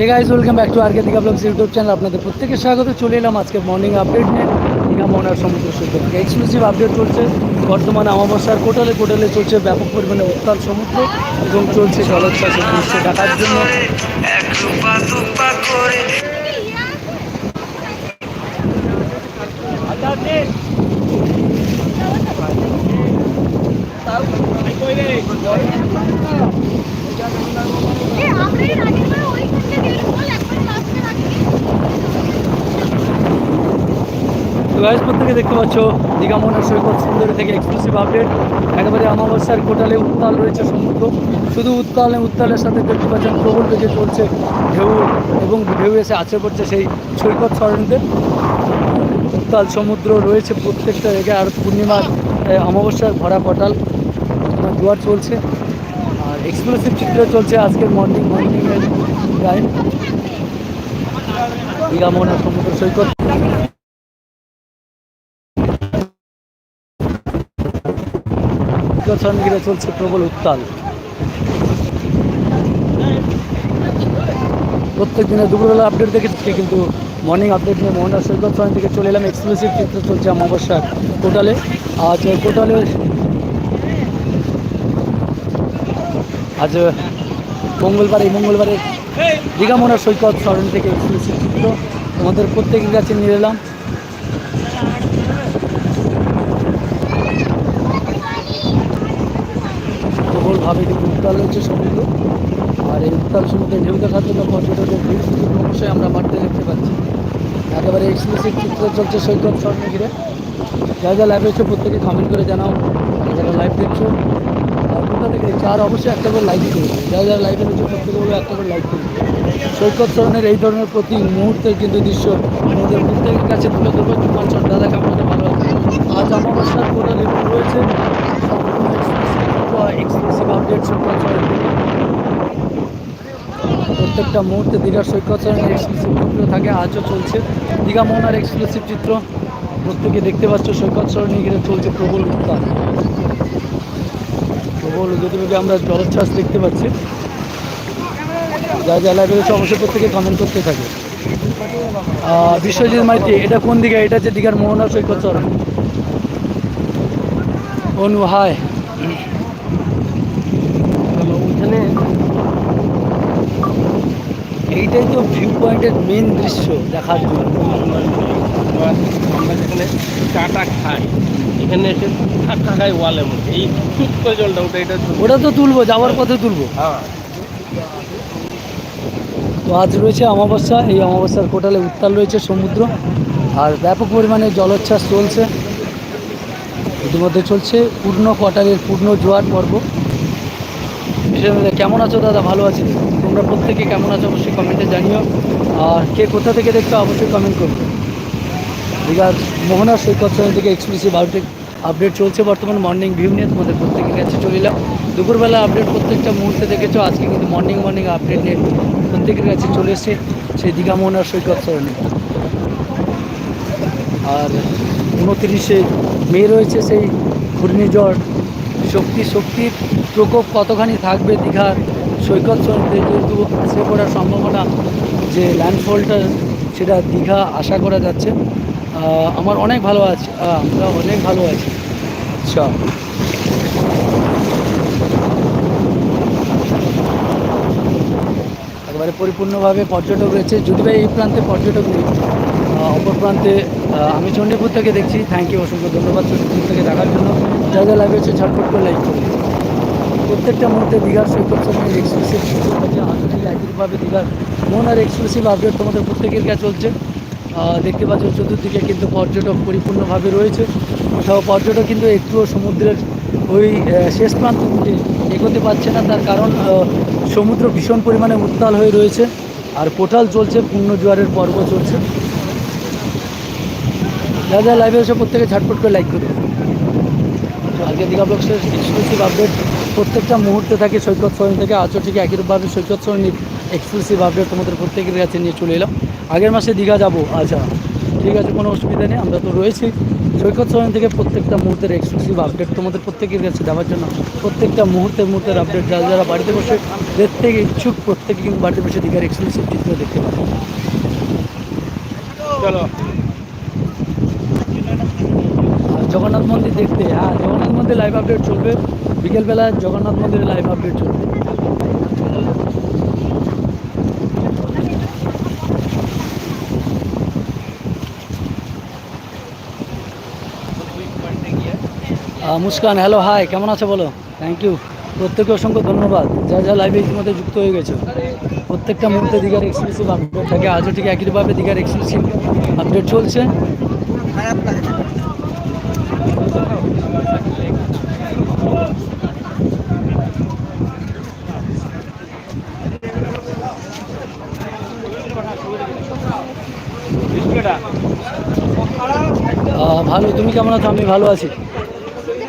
Guys welcome back to RK Digha vlogs YouTube channel আপনাদের প্রত্যেকের স্বাগত চলে এলাম আজকে মর্নিং আপডেট নিয়ে দীঘা মনার সমুদ্র সৈকত এক্সক্লুসিভ আপডেট চলছে বর্তমানে অমাবস্যার কোটালে কোটালে চলছে ব্যাপক পরিমাণে উত্তাল সমুদ্র এবং চলছে জলোচ্ছ্বাসের দৃশ্য দেখার জন্য এক গাইজ প্রত্যেকে দেখতে পাচ্ছ, দীঘা মনার সৈকত সুন্দরী থেকে এক্সক্লুসিভ আপডেট একেবারে অমাবস্যার কোটালে উত্তাল রয়েছে সমুদ্র। শুধু উত্তাল উত্তালের সাথে দেখতে পাচ্ছেন প্রবল বেগে চলছে ঢেউ এবং ঢেউ এসে আছে পড়ছে সেই সৈকত সরণিতে। উত্তাল সমুদ্র রয়েছে প্রত্যেকটা জায়গায় আর পূর্ণিমার অমাবস্যার ভরা পটাল জোয়ার চলছে। আর এক্সক্লুসিভ চিত্র চলছে আজকের মর্নিং মর্নিংয়ের গায়ে দীঘা মোহনার সমুদ্র সৈকত। সৈকত ঘিরে চলছে প্রবল উত্তাল। প্রত্যেক দিনে দুপুরবেলা আপডেট দেখেছি, কিন্তু মর্নিং আপডেট নিয়ে মোহনা সৈকত সরণ থেকে চলে এলাম। এক্সক্লুসিভ চিত্র চলছে অমাবস্যার কোটালে আজ কোটালে আজ মঙ্গলবার, এই মঙ্গলবারে দীঘা মোহনা সৈকত সরণ থেকে এক্সক্লুসিভ চিত্র। তোমাদের প্রত্যেকের কাছে নিয়ে এলাম প্রবলভাবে কিন্তু উত্তাল রয়েছে সমুদ্র আর এই উত্তাল সমুদ্রে ঢেউ দেখার জন্য পর্যটকের ভিড় ক্রমশই আমরা বাড়তে দেখতে পাচ্ছি। একেবারে এক্সক্লুসিভ চিত্র চলছে সৈকত স্বর্ণ ঘিরে। যা যা লাইভ হচ্ছে প্রত্যেকে কমেন্ট করে জানাও যারা লাইভ দেখছ কোথা থেকে আর অবশ্যই একটা করে লাইক করবে যারা যারা লাইভে রয়েছে প্রত্যেকে বলব একটা করে লাইক করবে সৈকত স্বর্ণের এই ধরনের প্রতি মুহূর্তের কিন্তু দৃশ্য আমাদের প্রত্যেকের কাছে তুলে ধরবো। তোমার চল দাদা কেমন ভালো আছে? আজ অমাবস্যার কোটা লেবু রয়েছে। এক্সক্লুসিভ আপডেট সৈকত প্রত্যেকটা মুহূর্তে দীঘার সৈকত এক্সক্লুসিভ চিত্র থাকে, আজও চলছে। দীঘা মোহনার এক্সক্লুসিভ চিত্র, প্রত্যেকে দেখতে পাচ্ছ, সৈকত সরণে ঘিরে চলছে প্রবল উত্তাল প্রবল গতিবেগে আমরা জলোচ্ছ্বাস দেখতে পাচ্ছি। যা যা লাইভ রয়েছে অবশ্যই প্রত্যেকে কমেন্ট করতে থাকে। বিশ্বজিৎ মাইতি, এটা কোন দিকে এটা হচ্ছে দীঘার মোহনার সৈকত চরণ অনু হায় ওইখানে এইটাই তো ভিউ পয়েন্টের মেন দৃশ্য দেখার জন্য। আমরা যেখানে চাটা খাই এখানে এসে ঠাক্কা খাই ওয়ালের মধ্যে এই করে জলটা ওটা এটা ওটা তো তুলবো যাওয়ার পথে তুলবো। হ্যাঁ। তো আজ রয়েছে অমাবস্যা এই অমাবস্যার কোটালে উত্তাল রয়েছে সমুদ্র আর ব্যাপক পরিমাণে জলোচ্ছ্বাস চলছে। ইতিমধ্যে চলছে পূর্ণ কোটালের পূর্ণ জোয়ার পর্ব। কেমন আছো দাদা? ভালো আছি তোমরা প্রত্যেকে কেমন আছো অবশ্যই কমেন্টে জানিও। আর কে কোথা থেকে দেখছ অবশ্যই কমেন্ট করবে দীঘার মোহনার সৈকত সরণ থেকে এক্সক্লুসিভ আপডেট আপডেট চলছে বর্তমান মর্নিং ভিউ নিয়ে। তোমাদের প্রত্যেকের কাছে চলে এলাম। দুপুরবেলা আপডেট প্রত্যেকটা মুহূর্তে দেখেছ। আজকে কিন্তু মর্নিং মর্নিং আপডেট নিয়ে প্রত্যেকের কাছে চলে এসছে সেই দীঘা মোহনার সৈকত সরণে আর উনত্রিশে মে রয়েছে সেই ঘূর্ণিঝড়। শক্তি শক্তির প্রকোপ কতখানি থাকবে দীঘার সৈকত সরণিতে যেহেতু আসে পড়ার সম্ভাবনা যে ল্যান্ডফলটা সেটা দীঘা আশা করা যাচ্ছে। আমার অনেক ভালো আছে আমরা অনেক ভালো আছি। আচ্ছা। একেবারে পরিপূর্ণভাবে পর্যটক রয়েছে। যদি বা এই প্রান্তে পর্যটক নেই অপর প্রান্তে আমি চণ্ডীপুর থেকে দেখছি। থ্যাংক ইউ অসংখ্য ধন্যবাদ চণ্ডীপুর থেকে দেখার জন্য। যা যা হচ্ছে ঝটপট করে লাইক করুন প্রত্যেকটা মুহূর্তে দীঘার সৈকত সঙ্গে এক্সক্লুসিভ আছে। আজও ঠিক একইভাবে দীঘার মন আর এক্সক্লুসিভ আপডেট তোমাদের প্রত্যেকের কাছে চলছে। দেখতে পাচ্ছ চতুর্দিকে কিন্তু পর্যটক পরিপূর্ণভাবে রয়েছে। কোথাও পর্যটক কিন্তু একটুও সমুদ্রের ওই শেষ প্রান্ত এগোতে পারছে না। তার কারণ সমুদ্র ভীষণ পরিমাণে উত্তাল হয়ে রয়েছে আর পোটাল চলছে পূর্ণ জোয়ারের পর্ব চলছে। যা যা লাইভে এসে প্রত্যেকে ঝটপট করে লাইক করবে আজকে দীঘা ব্লগসের এক্সক্লুসিভ আপডেট প্রত্যেকটা মুহূর্তে থাকে, সৈকত সরণ থেকে আজও ঠিক একইভাবে সৈকত সরণির এক্সক্লুসিভ আপডেট তোমাদের প্রত্যেকের কাছে নিয়ে চলে এলাম। আগের মাসে দীঘা যাব আচ্ছা ঠিক আছে, কোনো অসুবিধা নেই, আমরা তো রয়েছি। সৈকত সরণ থেকে প্রত্যেকটা মুহূর্তের এক্সক্লুসিভ আপডেট তোমাদের প্রত্যেকের কাছে দেওয়ার জন্য। প্রত্যেকটা মুহূর্তের মুহূর্তের আপডেট যারা যারা বাড়িতে বসে দেখতে ইচ্ছুক, প্রত্যেকে কিন্তু বাড়িতে বসে দীঘার এক্সক্লুসিভ চিত্র দেখতে পাবে। চলো। জগন্নাথ মন্দির দেখতে। হ্যাঁ জগন্নাথ মন্দির লাইভ আপডেট চলবে। বিকেলবেলা জগন্নাথ মন্দিরের লাইভ আপডেট চলবে। মুস্কান হ্যালো হাই কেমন আছো বলো? থ্যাংক ইউ প্রত্যেকে অসংখ্য ধন্যবাদ। যা যা লাইভে ইতিমধ্যে যুক্ত হয়ে গেছে। প্রত্যেকটা মুহূর্তে দীঘার এক্সক্লুসিভ আপডেট থাকে। আজও ঠিক একইভাবে দীঘার এক্সক্লুসিভ আপডেট চলছে। ভালো, তুমি কেমন আছো? আমি ভালো আছি।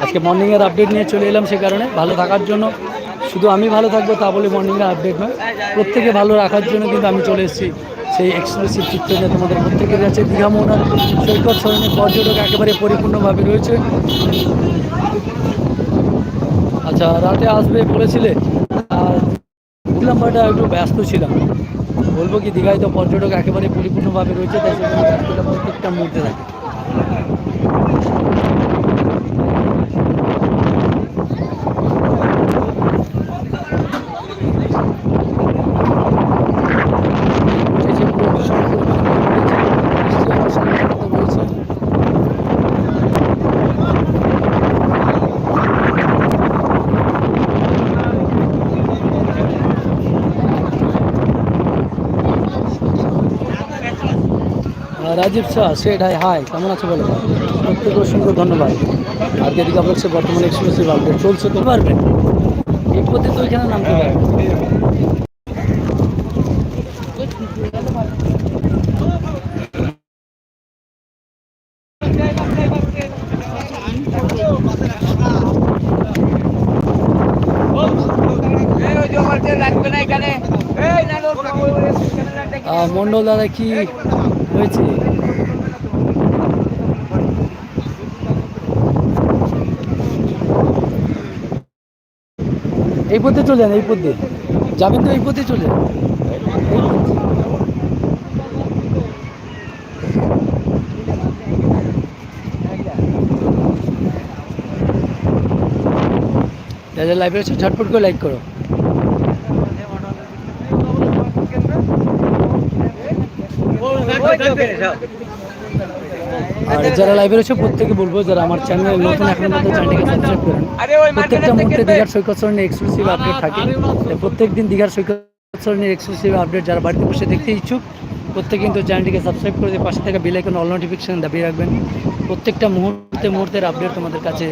আজকে মর্নিংয়ের আপডেট নিয়ে চলে এলাম সে কারণে। ভালো থাকার জন্য। শুধু আমি ভালো থাকব তা বলে মর্নিংয়ের আপডেট নয়। প্রত্যেকে ভালো রাখার জন্য কিন্তু আমি চলে এসেছি সেই এক্সক্লুসিভ চিত্র নিয়ে তোমাদের প্রত্যেকের কাছে। দীঘা মোহনার সৈকত সরণি পর্যটক একেবারে পরিপূর্ণভাবে রয়েছে। আচ্ছা রাতে আসবে বলেছিলে, আর বুঝলাম বাট একটু ব্যস্ত ছিলাম। বলব কি দীঘায় তো পর্যটক একেবারে পরিপূর্ণভাবে রয়েছে তাই সেখানে প্রত্যেকটা মুহূর্তে থাকে উঠেছে পুরো ভীষণ পরিমাণে উঠেছে। বৃষ্টি আমার সম্ভাবনা রয়েছে আহ, রাজীব শাহ সেট হাই হাই, কেমন আছে বলো? প্রত্যেকে অসংখ্য ধন্যবাদ। আর যেদিকে আপনার বর্তমানে এক্সক্লুসিভ আপডেট চলছে তো? পারবেন এই পথে তো এখানে নামতে পারবেন মন্ডল দাদা, কি হয়েছে? এই পথে চলে যান এই পথে যাবেন তো এই পথে চলে। যাদের লাইভে আছে ঝটপট করে লাইক করো আর যারা লাইভে রয়েছে প্রত্যেকে বলব যারা আমার চ্যানেল নতুন এখন মধ্যে চ্যানেলটিকে সাবস্ক্রাইব করেন। প্রত্যেকটা মুহূর্তে দীঘার সৈকত সরণের এক্সক্লুসিভ আপডেট থাকে। প্রত্যেক দিন দীঘার সৈকত সরণের এক্সক্লুসিভ আপডেট যারা বাড়িতে বসে দেখতে ইচ্ছুক প্রত্যেকে কিন্তু চ্যানেলটিকে সাবস্ক্রাইব করে দিয়ে পাশে থেকে বেলাইকন অল নোটিফিকেশন দাবিয়ে রাখবেন। প্রত্যেকটা মুহূর্তে মুহূর্তের আপডেট তোমাদের কাছে।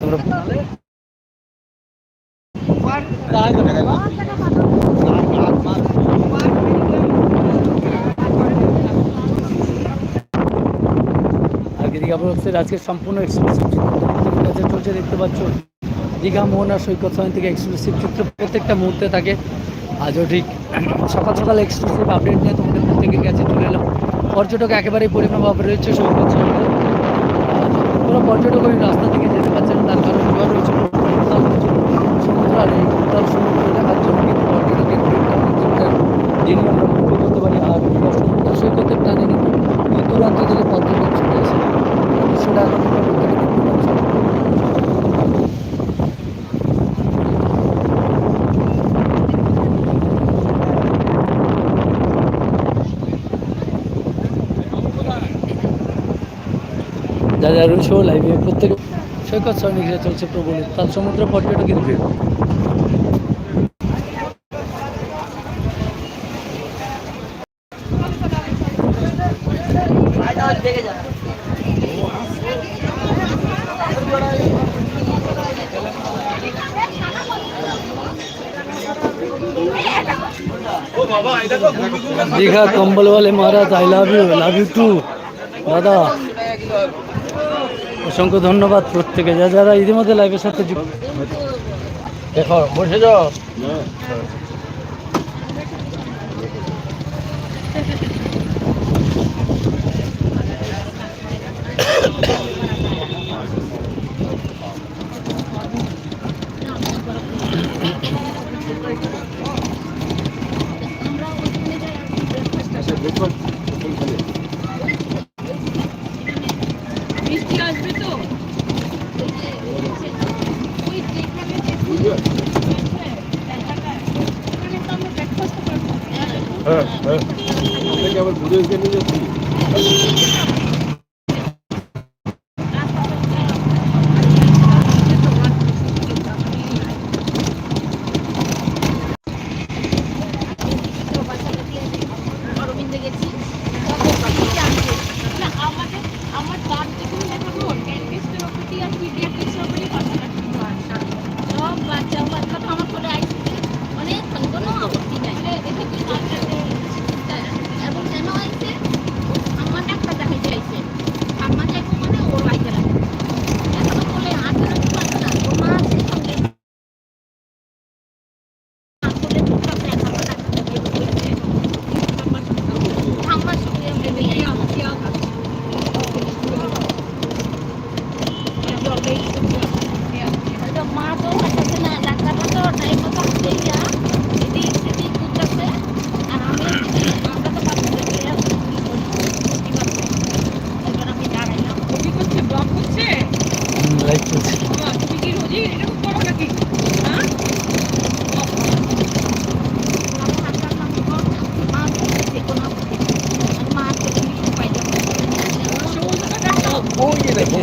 তোমরা দীঘা ব্লগসের আজকে সম্পূর্ণ এক্সক্লুসিভ চিত্র চলছে দেখতে পাচ্ছ, দীঘা, মোহনা, সৈকত সরণ থেকে এক্সক্লুসিভ চিত্র প্রত্যেকটা মুহূর্তে থাকে। আজও ঠিক সকাল সকাল এক্সক্লুসিভ আপডেট নিয়ে তোমাদের প্রত্যেকের কাছে চলে এলাম। পর্যটক একেবারেই পরিমাণভাবে রয়েছে সৈকত সরণে কোনো পর্যটক ওই রাস্তা থেকে যেতে পারছে না, তার কারণ জোয়ার রয়েছে সমুদ্র আর এই উত্তাল সমুদ্র দেখার জন্য কিন্তু পর্যটকের দিনই আমরা উপভোগ করতে পারি। আর সমুদ্র সৈকতের টানে কিন্তু দূরান্ত থেকে পর্যটক ছুটে আসে। সেটা এখন তোমরা প্রত্যেকে দেখতে পাচ্ছ যা যা রয়েছে লাইভে প্রত্যেকে সৈকত ঘিরে চলছে প্রবল তার সমুদ্র, পর্যটকের ভিড়। দীঘা কম্বল বলে মহারাজ I love you love you two দাদা, অসংখ্য ধন্যবাদ প্রত্যেকে, যা যারা ইতিমধ্যে লাইভের সাথে দেখো, বসে যাও। Gracias.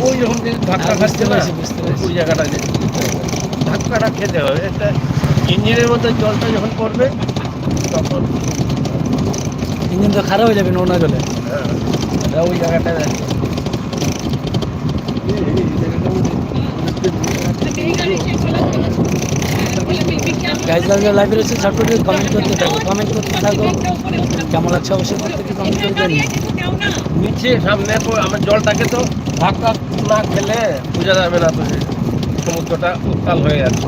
ওই যখন ধাক্কা হ্যাঁ, খাচ্ছে না। ওই জায়গাটা ধাক্কাটা খেতে হবে। এটা ইঞ্জিনের মধ্যে জলটা যখন পড়বে তখন ইঞ্জিন তো খারাপ হয়ে যাবে নোনা জলে। হ্যাঁ, ওই জায়গাটা লাইভে রয়েছে ঝটপট কমেন্ট করতে থাকো কমেন্ট করতে থাকো। কেমন লাগছে অবশ্যই কমেন্ট করে নিচে সামনে আমার জলটাকে তো ধাক্কা না খেলে বোঝা যাবে না তো সমুদ্রটা উত্তাল হয়ে যাচ্ছে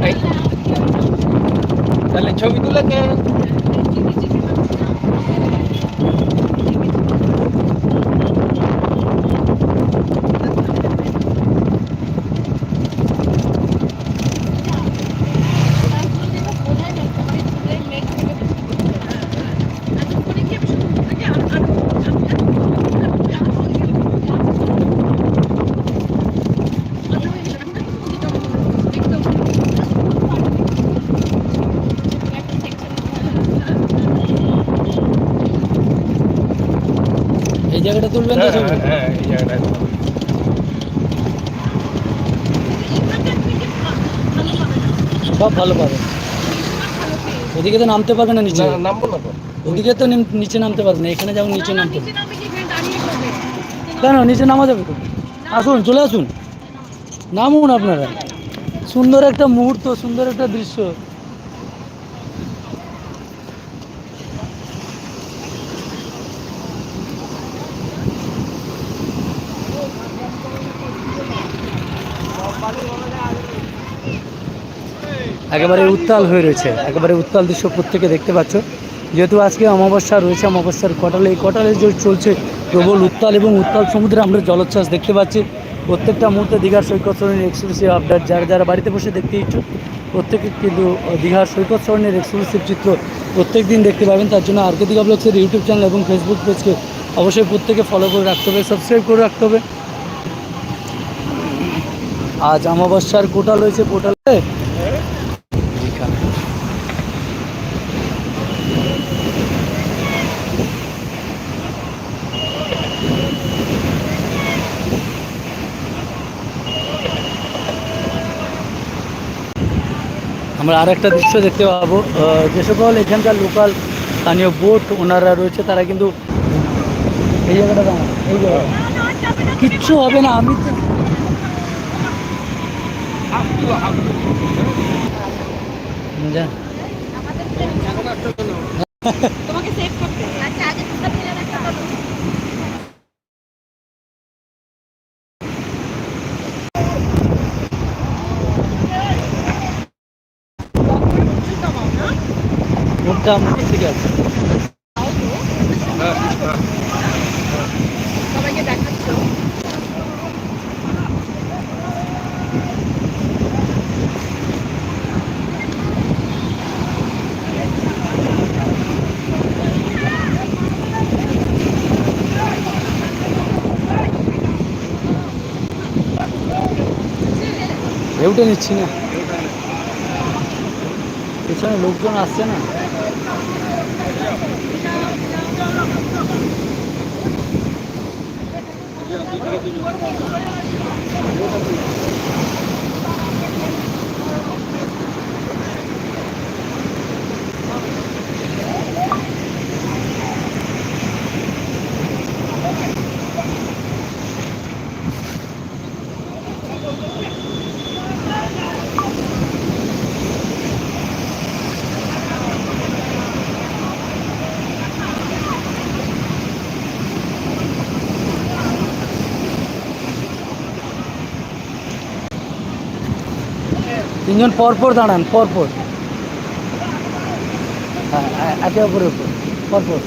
এই, তাহলে ছবি তুলে কে এই জায়গাটা তুলবেন তো হ্যাঁ ছবি হ্যাঁ এই জায়গাটায় সব ভালো পাবে। ওদিকে তো নামতে পারবে না নিচে। নামবো না তো। ওদিকে তো নিচে নামতে পারবে না এখানে যেমন নিচে নামতে। কেন নিচে নামা যাবে তো। আসুন চলে আসুন। নামুন আপনারা। সুন্দর একটা মুহূর্ত সুন্দর একটা দৃশ্য। একেবারে উত্তাল হয়ে রয়েছে, একেবারে উত্তাল দৃশ্য প্রত্যেকে দেখতে পাচ্ছ। যেহেতু আজকে অমাবস্যা রয়েছে, অমাবস্যার কটালে, এই কটালে যে চলছে প্রবল উত্তাল এবং উত্তাল সমুদ্রে আমরা জলোচ্ছ্বাস দেখতে পাচ্ছি। প্রত্যেকটা মুহূর্তে দীঘার সৈকত সরণির এক্সক্লুসিভ আপডেট যারা যারা বাড়িতে বসে দেখতে ইচ্ছুক, প্রত্যেকে কিন্তু দীঘার সৈকত সরণির এক্সক্লুসিভ চিত্র প্রত্যেক দিন দেখতে পাবেন। তার জন্য আরকে দীঘা ব্লগসের ইউটিউব চ্যানেল এবং ফেসবুক পেজকে অবশ্যই প্রত্যেকে ফলো করে রাখতে হবে সাবস্ক্রাইব করে রাখতে হবে। আজ অমাবস্যার কোটাল হয়েছে পোর্টালে দীঘা আমরা আর একটা দৃশ্য দেখতে পাবো। যে সকল এখানকার লোকাল স্থানীয় বোট ওনারা রয়েছে, তারা কিন্তু এই জায়গাটা এই কিচ্ছু হবে না, আমি তো তোমাকে সেভ করতে আচ্ছা আগে দুটো ফেলে রাখা হলো কমাও না মুখটা আমার ঠিক আছে হ্যাঁ হ্যাঁ সবাইকে দেখাচ্ছ ঢেউটে নিচ্ছি না পেছনে লোকজন আসছে না? তিনজন পরপর দাঁড়ান পরপর হ্যাঁ এ- একে অপরের উপর পরপর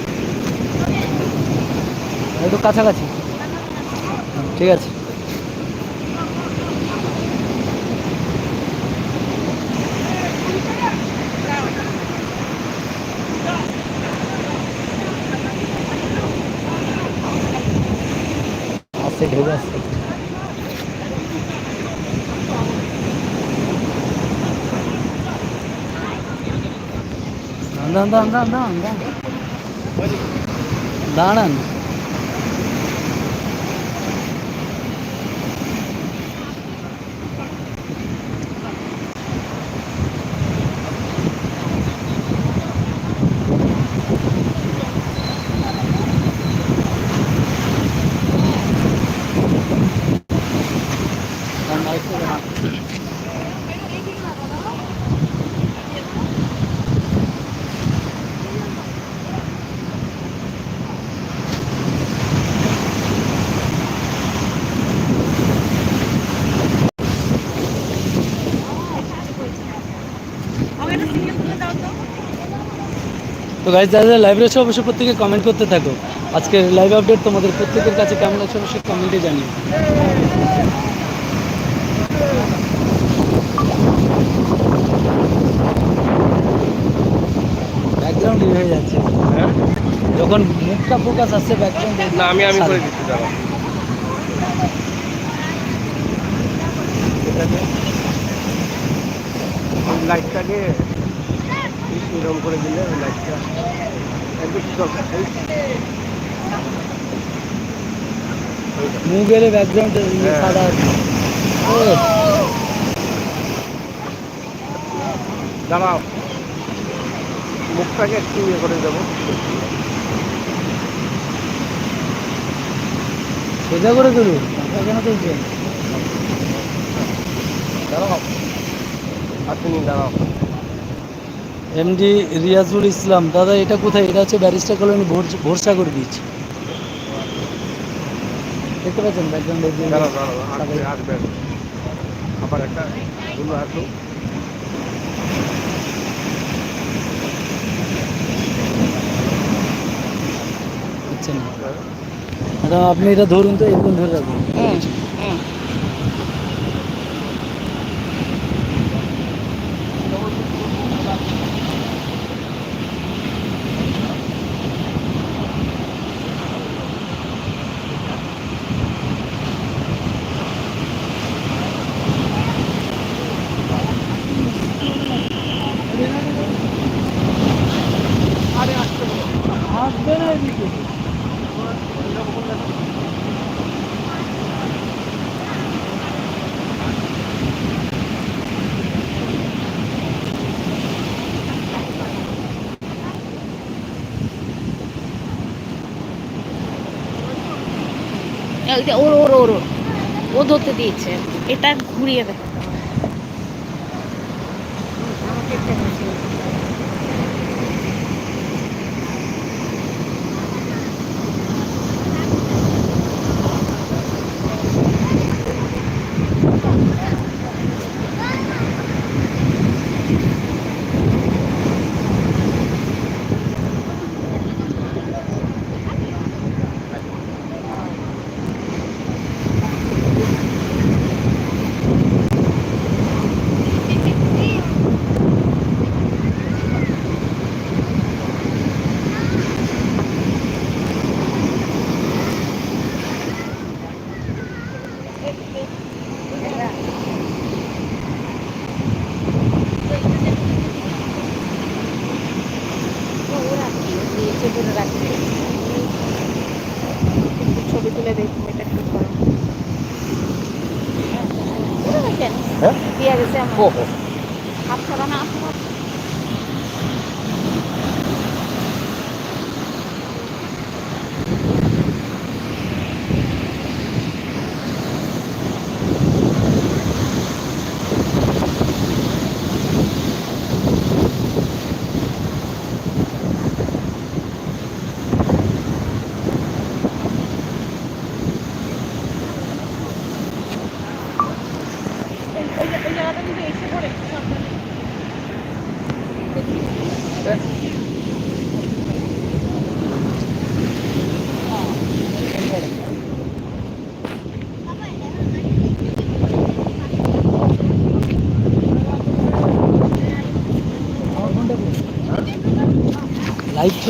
একটু কাছাকাছি। হ্যাঁ, ঠিক আছে। আসছে ঢেউ আসছে। দাঁড়ান দাঁড়ান দাঁড়ান দাঁড়ান দাঁড়ান দাঁড়ান গাইজ যারা যারা লাইভ রয়েছে অবশ্যই প্রত্যেকে কমেন্ট করতে থাকো। আজকের লাইভ আপডেট তোমাদের প্রত্যেকের কাছে কেমন লাগছে অবশ্যই কমেন্টে জানিও। ব্যাকগ্রাউন্ড হয়ে যাচ্ছে। হ্যাঁ? যখন মুখটা ফোকাস আসছে ব্যাকগ্রাউন্ড না আমি আমি করে দিচ্ছি দাঁড়াও। লাইটটাকে এরকম করে দিলে ওই লাইটটা একটু কি দরকার এই ব্যাকগ্রাউন্ড। সাদা। দাঁড়াও। মুখটাকে একটু ইয়ে করে দেবো। সোজা করে মাথা কেন তুলছেন? দাঁড়াও। আপনি দাঁড়াও। এমডি রিয়াজুল ইসলাম দাদা এটা কোথায়? এটা হচ্ছে ব্যারিস্টার কলোনি ভোরসাগর বিচ দেখতে পাচ্ছেন আবার একটা ম্যাডাম আপনি এটা ধরুন তো এরকম ধরে রাখুন। ওর ওর ওর। ও ধরতে দিয়েছে এটা ঘুরিয়ে দেখ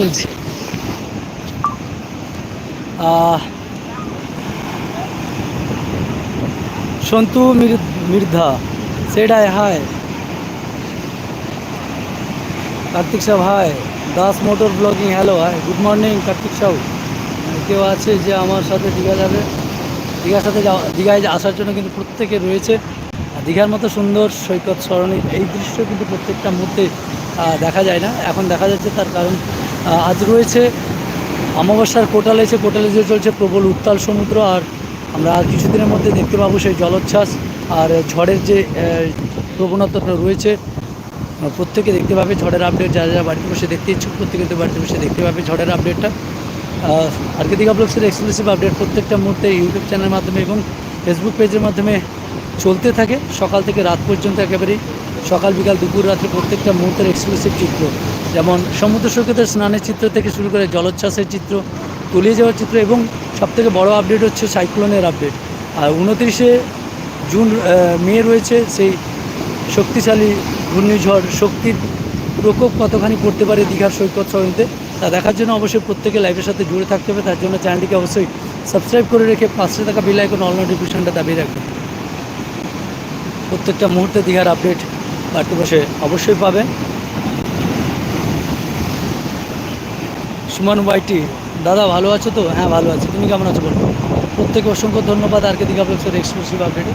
চলছে সন্তু মির- মির্ধা সেটাই hi. Kartik Sah hi. Das motor blogging, hello, hi. Good morning, Kartik Sau. কেউ আছে যে আমার সাথে দীঘা যাবে। দীঘার সাথে যাওয়া দীঘায় আসার জন্য কিন্তু প্রত্যেকে রয়েছে। দীঘার মতো সুন্দর সৈকত সরণি এই দৃশ্য কিন্তু প্রত্যেকটা মুহূর্তে দেখা যায় না। এখন দেখা যাচ্ছে তার কারণ আজ রয়েছে অমাবস্যার কোটাল এসে কোটালে যে চলছে প্রবল উত্তাল সমুদ্র আর আমরা আর কিছুদিনের মধ্যে দেখতে পাবো সেই জলোচ্ছ্বাস আর ঝড়ের যে প্রবণতাটা রয়েছে প্রত্যেকে দেখতে পাবে ঝড়ের আপডেট যারা যারা বাড়িতে বসে দেখতে ইচ্ছুক প্রত্যেকে তো বাড়িতে বসে দেখতে পাবে ঝড়ের আপডেটটা আর কে দীঘা ব্লগসের এক্সক্লুসিভ আপডেট প্রত্যেকটা মুহূর্তে ইউটিউব চ্যানেলের মাধ্যমে এবং ফেসবুক পেজের মাধ্যমে চলতে থাকে। সকাল থেকে রাত পর্যন্ত একেবারেই সকাল বিকাল দুপুর রাত্রে প্রত্যেকটা মুহূর্তের এক্সক্লুসিভ চিত্র। যেমন সমুদ্র সৈকতের স্নানের চিত্র থেকে শুরু করে জলোচ্ছ্বাসের চিত্র, তলিয়ে যাওয়ার চিত্র এবং সবথেকে বড় আপডেট হচ্ছে সাইক্লোনের আপডেট আর উনত্রিশে জুন মে রয়েছে সেই শক্তিশালী ঘূর্ণিঝড় শক্তির প্রকোপ কতখানি পড়তে পারে দীঘার সৈকত সরণিতে, তা দেখার জন্য অবশ্যই প্রত্যেকে লাইভের সাথে জুড়ে থাকতে হবে। তার জন্য চ্যানেলটিকে অবশ্যই সাবস্ক্রাইব করে রেখে পাঁচশো টাকা বিল আইকন অল নোটিফিকেশনটা দাবিয়ে রাখবে প্রত্যেকটা মুহূর্তে দীঘার আপডেট বাড়তে বসে অবশ্যই পাবেন। সুমন ওয়াইটি দাদা ভালো আছো তো? হ্যাঁ ভালো আছি। তুমি কেমন আছো বলো? প্রত্যেকে অসংখ্য ধন্যবাদ আর কে দীঘা ব্লগসের এক্সক্লুসিভ আপডেটে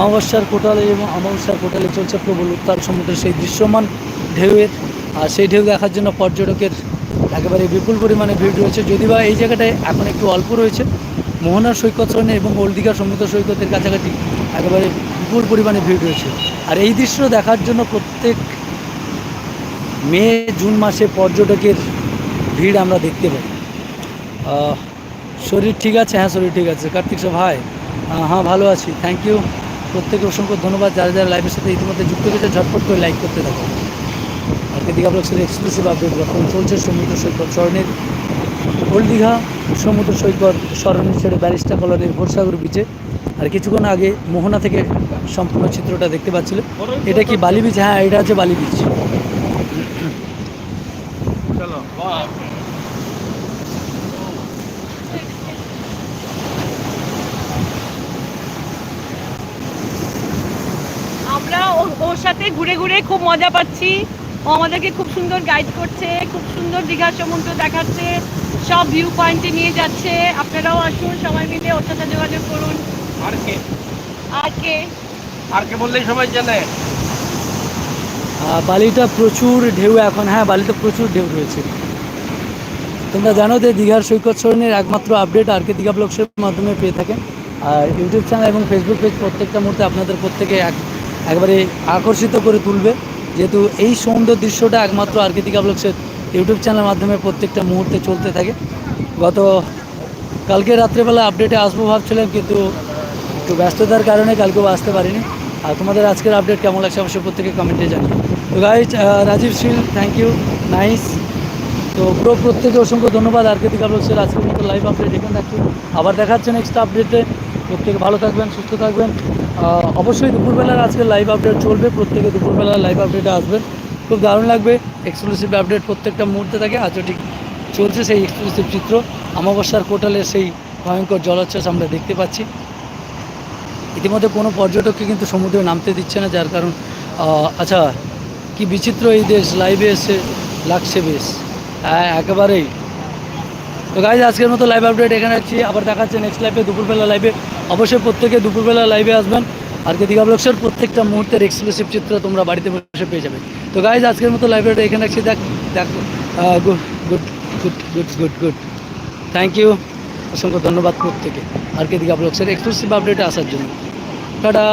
অমাবস্যার কোটালে এবং অমাবস্যার কোটালে চলছে প্রবল উত্তাল সমুদ্রের সেই দৃশ্যমান ঢেউয়ের। আর সেই ঢেউ দেখার জন্য পর্যটকের একেবারে বিপুল পরিমাণে ভিড় রয়েছে। যদি বা এই জায়গাটায় এখন একটু অল্প রয়েছে, মোহনার সৈকত সরণি এবং ওল্ড দীঘা সমুদ্র সৈকতের কাছাকাছি একেবারে বিপুল পরিমাণে ভিড় রয়েছে। আর এই দৃশ্য দেখার জন্য প্রত্যেক মে জুন মাসে পর্যটকের ভিড় আমরা দেখতে পাই। শরীর ঠিক আছে? হ্যাঁ শরীর ঠিক আছে। কার্তিক হাই আহ, হ্যাঁ ভালো আছি। থ্যাংক ইউ প্রত্যেকে অসংখ্য ধন্যবাদ। যারা যারা লাইভের সাথে ইতিমধ্যে যুক্ত হয়েছে ঝটপট করে লাইক করতে থাকো। আর কে দীঘা ব্লগসের এক্সক্লুসিভ আপডেট যখন চলছে সমুদ্র সৈকত স্বর্ণের ওল্ড দীঘা সমুদ্র সৈকত স্মরণী ছেড়ে ব্যারিস্টা কলোনির ভোরসাগর বিচে আর কিছুক্ষণ আগে মোহনা থেকে সম্পূর্ণ চিত্রটা দেখতে পাচ্ছিল এটা কি বালি বিচ হ্যাঁ এটা হচ্ছে বালি বিচ আমরা ওর সাথে ঘুরে ঘুরে খুব মজা পাচ্ছি। ও আমাদেরকে খুব সুন্দর গাইড করছে, খুব সুন্দর দীঘার সমুদ্র দেখাচ্ছে, সব ভিউ পয়েন্টে নিয়ে যাচ্ছে। আপনারাও আসুন সবাই মিলে, ওর সাথে যোগাযোগ করুন। আর কে? আর কে? আর কে বললেই সবাই জানে। বালিটা প্রচুর ঢেউ এখন হ্যাঁ বালিতে প্রচুর ঢেউ রয়েছে। তোমরা জানো যে দীঘার সৈকত সরণের একমাত্র আপডেট আর কে দীঘা ব্লগসের মাধ্যমে পেয়ে থাকেন। আর ইউটিউব চ্যানেল এবং ফেসবুক পেজ প্রত্যেকটা মুহূর্তে আপনাদের প্রত্যেকে এক একবারে আকর্ষিত করে তুলবে। যেহেতু এই সুন্দর দৃশ্যটা একমাত্র আর কে দীঘা ব্লগসের ইউটিউব চ্যানেলের মাধ্যমে প্রত্যেকটা মুহূর্তে চলতে থাকে। গত কালকে রাত্রেবেলা আপডেটে আসব ভাবছিলাম কিন্তু একটু ব্যস্ততার কারণে কালকেও আসতে পারিনি। আর তোমাদের আজকের আপডেট কেমন লাগছে অবশ্যই প্রত্যেকে কমেন্টে জানিয়ে তো guys Rajiv Shil thank you nice তো পুরো প্রত্যেকে অসংখ্য ধন্যবাদ। আর কে দিকা বলছে আজকের মতো লাইভ আপডেট এখানে থাকছে আবার দেখাচ্ছে নেক্সট আপডেটে প্রত্যেকে ভালো থাকবেন, সুস্থ থাকবেন। অবশ্যই দুপুরবেলার আজকে লাইভ আপডেট চলবে। প্রত্যেকে দুপুরবেলার লাইভ আপডেটে আসবেন। খুব দারুণ লাগবে। এক্সক্লুসিভ আপডেট প্রত্যেকটা মুহূর্তে থাকে। আজও ঠিক চলছে সেই এক্সক্লুসিভ চিত্র। অমাবস্যার কোটালের সেই ভয়ঙ্কর জলোচ্ছ্বাস আমরা দেখতে পাচ্ছি। ইতিমধ্যে কোনো পর্যটককে কিন্তু সমুদ্রে নামতে দিচ্ছে না, যার কারণ আচ্ছা কি বিচিত্র এই দেশ লাইভে এসে লাগছে বেশ। হ্যাঁ একেবারেই। তো গাইজ আজকের মতো লাইভ আপডেট এখানে রাখছি। আবার দেখাচ্ছে নেক্সট লাইভে দুপুরবেলা লাইভে অবশ্যই প্রত্যেকে দুপুরবেলা লাইভে আসবেন। আর দীঘা ব্লগসের প্রত্যেকটা মুহূর্তের এক্সক্লুসিভ চিত্র তোমরা বাড়িতে বসে পেয়ে যাবে। তো গাইজ আজকের মতো লাইব্রেরিটা এখানে রাখছি। দেখ দেখ good good good good good good thank you অসংখ্য ধন্যবাদ প্রত্যেকে। আর কে দীঘা ব্লগসের এক্সক্লুসিভ আপডেটে আসার জন্য। টাটা।